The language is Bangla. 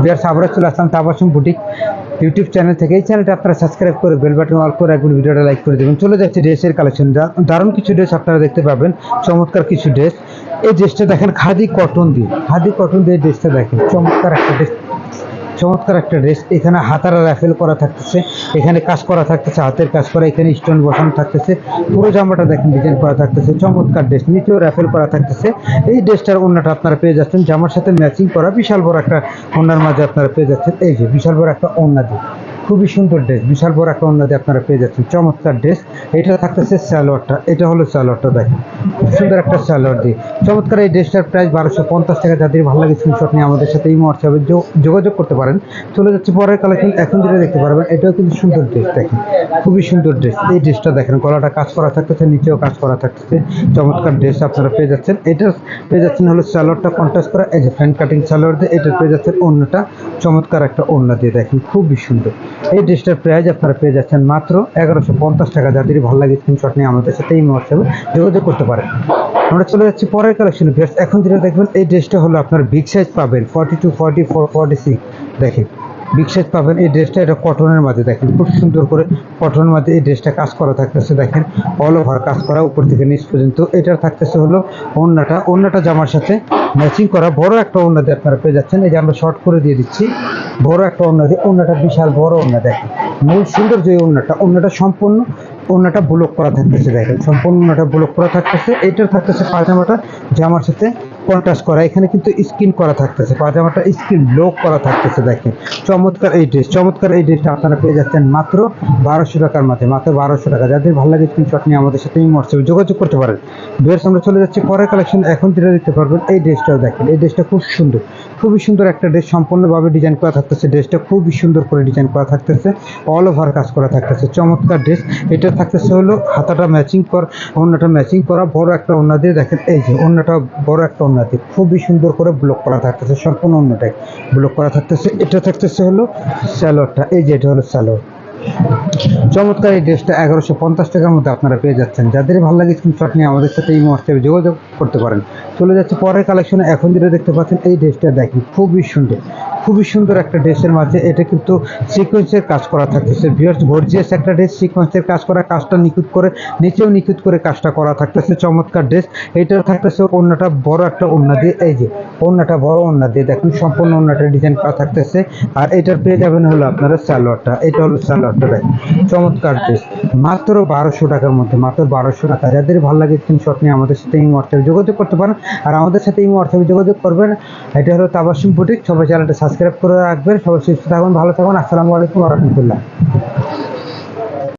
বিয়ার্স আবারও চলে আসলাম তাবাসুম বুটিক ইউটিউব চ্যানেল থেকে। এই চ্যানেলটা আপনারা সাবস্ক্রাইব করে বেল বাটন অল করে রাখবেন, ভিডিওটা লাইক করে দেবেন। চলে যাচ্ছে ড্রেসের কালেকশন দারুণ কিছু ড্রেস আপনারা দেখতে পাবেন, চমৎকার কিছু ড্রেস এই ড্রেসটা দেখেন খাদি কটন দিয়ে, খাদি কটন দিয়ে ড্রেসটা দেখেন, চমৎকার একটা ড্রেস চমৎকার একটা ড্রেস এখানে হাতারা র্যাফেল করা থাকতেছে, এখানে কাজ করা থাকতেছে, হাতের কাজ করা, এখানে স্টোন বসানো থাকতেছে, পুরো জামাটা দেখেন ডিজাইন করা থাকতেছে, চমৎকার ড্রেস নিচেও র্যাফেল করা থাকতেছে। এই ড্রেসটার ওন্নাটা আপনারা পেয়ে যাচ্ছেন, জামার সাথে ম্যাচিং করা বিশাল বড় একটা ওন্নার মাঝে আপনারা পেয়ে যাচ্ছেন। এই যে বিশাল বড় একটা ওন্না দিয়ে, খুবই সুন্দর ড্রেস বিশাল বড় একটা দিয়ে আপনারা পেয়ে যাচ্ছেন। চমৎকার ড্রেস এটা থাকতেছে স্যালোয়ারটা এটা হলো স্যালোয়ারটা দেখেন, সুন্দর একটা স্যালোয়ার দিয়ে। চমৎকার এই ড্রেসটার প্রাইস বারোশো পঞ্চাশ টাকা। যাদের ভালো লাগে স্ক্রিনশট নিয়ে আমাদের সাথে এই হোয়াটসঅ্যাপে যোগাযোগ করতে পারেন। চলে যাচ্ছে পরের কালেকশন এখন যেটা দেখতে পারবেন, এটাও কিন্তু সুন্দর ড্রেস দেখেন। খুবই সুন্দর ড্রেস এই ড্রেসটা দেখেন, গলাটা কাজ করা থাকতেছে, নিচেও কাজ করা থাকতেছে। চমৎকার ড্রেস আপনারা পেয়ে যাচ্ছেন। এটা পেয়ে যাচ্ছেন হলো স্যালোয়ারটা কন্ট্রাস্ট করা, এই যে ফ্যান কাটিং স্যালোয়ার দিয়ে এটা পেয়ে যাচ্ছেন অন্যটা। চমৎকার একটা অন্য দিয়ে দেখেন, খুবই সুন্দর। এই ড্রেসটার প্রাইস আপনারা পেয়ে যাচ্ছেন মাত্র এগারোশো পঞ্চাশ টাকা। যাদের ভালো লাগে স্ক্রিনশট নিয়ে আমাদের সাথে এই হোয়াটসঅ্যাপে যোগাযোগ করতে পারেন। আমরা চলে যাচ্ছি পরের কালেকশন এখন যেটা দেখবেন, এই ড্রেসটা হলো আপনার বিগ সাইজ পাবেন। Forty two forty four forty six দেখেন। বিগ সাইজ পাবেন, এই ড্রেসটা এটা কটনের মাঝে দেখেন। খুব সুন্দর করে কটনের মাঝে এই ড্রেসটা কাজ করা থাকতেছে, দেখেন। অল ওভার কাজ করা, উপর থেকে নিচ পর্যন্ত। এটার থাকতেছে হলো ওন্নাটা ওন্নাটা জামার সাথে ম্যাচিং করা। বড় একটা ওন্না দিয়ে আপনারা পেয়ে যাচ্ছেন। এই যে আমরা শর্ট করে দিয়ে দিচ্ছি। বড় একটা ওন্না দিয়ে ওন্নাটা বিশাল বড় ওন্না দেখেন। মূল সুন্দর যে ওন্নাটা ওন্নাটা সম্পূর্ণ ওন্নাটা ব্লক করা থাকতেছে, দেখেন। সম্পূর্ণ ওন্নাটা ব্লক করা থাকতেছে, এটার থাকতেছে পাজামাটা জামার সাথে কন্ট্রাস্ট করা, এখানে কিন্তু স্কিন করা থাকতেছে। পাজামাটা স্কিন লো করা থাকতেছে, দেখেন। চমৎকার এই ড্রেস চমৎকার এই ড্রেসটা আপনারা পেয়ে যাচ্ছেন মাত্র বারোশো টাকার মাঝে মাত্র বারোশো টাকা। যাদের ভালো লাগে স্ক্রিনশট নিয়ে আমাদের সাথে হোয়াটসঅ্যাপে যোগাযোগ করতে পারেন। ড্রেস আমরা চলে যাচ্ছি পরের কালেকশন এখন যেটা দেখতে পারবেন, এই ড্রেসটাও দেখেন। এই ড্রেসটা খুব সুন্দর, খুবই সুন্দর একটা ড্রেস সম্পূর্ণভাবে ডিজাইন করা থাকতেছে। ড্রেসটা খুবই সুন্দর করে ডিজাইন করা থাকতেছে অল ওভার কাজ করা থাকতেছে। চমৎকার ড্রেস এটা থাকতেছে হলো হাতাটা ম্যাচিং কর, অন্যটা ম্যাচিং করা, বড় একটা অন্য দিয়ে দেখেন, এই যে অন্যটা বড় একটা অন্য খুবই সুন্দর করে ব্লক করা থাকতেছে, সম্পূর্ণ অন্যটাই ব্লক করা থাকতেছে। এটা থাকতেছে হলো স্যালোয়ারটা, এই যে এটা হলো স্যালোয়ার। চমৎকার এই ড্রেসটা এগারোশো পঞ্চাশ টাকার মধ্যে আপনারা পেয়ে যাচ্ছেন। যাদের ভালো লাগে স্ক্রিনশট নিয়ে আমাদের সাথে এই হোয়াটসঅ্যাপে যোগাযোগ করতে পারেন। চলে যাচ্ছে পরের কালেকশনে এখন যেটা দেখতে পাচ্ছেন, এই ড্রেসটা দেখেন, খুবই সুন্দর। খুবই সুন্দর একটা ড্রেসের মাঝে এটা কিন্তু সিকোয়েন্সের কাজ করা থাকতেছে। ভিউয়ার্স গর্জিয়াস একটা ড্রেস সিকোয়েন্সের কাজ করা, কাজটা নিখুঁত করে, নিচেও নিখুঁত করে কাজটা করা থাকতেছে। চমৎকার ড্রেস এইটার থাকতেছে অন্যটা বড় একটা অন্য দিয়ে, এই যে অন্যটা বড় অন্য দিয়ে দেখুন, সম্পূর্ণ অন্যটা ডিজাইন করা থাকতেছে। আর এটার পেয়ে যাবেন হলো আপনারা স্যালোয়ারটা এটা হলো স্যালোয়ারটা দেখেন চমৎকার ড্রেস মাত্র বারোশো টাকার মধ্যে, মাত্র বারোশো টাকা। যাদের ভালো লাগে স্ক্রিনশট নিয়ে আমাদের সাথে এই হোয়াটসঅ্যাপে যোগাযোগ করতে পারেন। আর আমাদের সাথে এই হোয়াটসঅ্যাপে যোগাযোগ করবেন, এটা হলো তাবাসুম বুটিক সবাই চ্যানেলটা সাবস্ক্রাইব করে রাখবেন। সবাই সুস্থ থাকুন ভালো থাকুন। আসসালামু আলাইকুম রহমতুল্লাহ।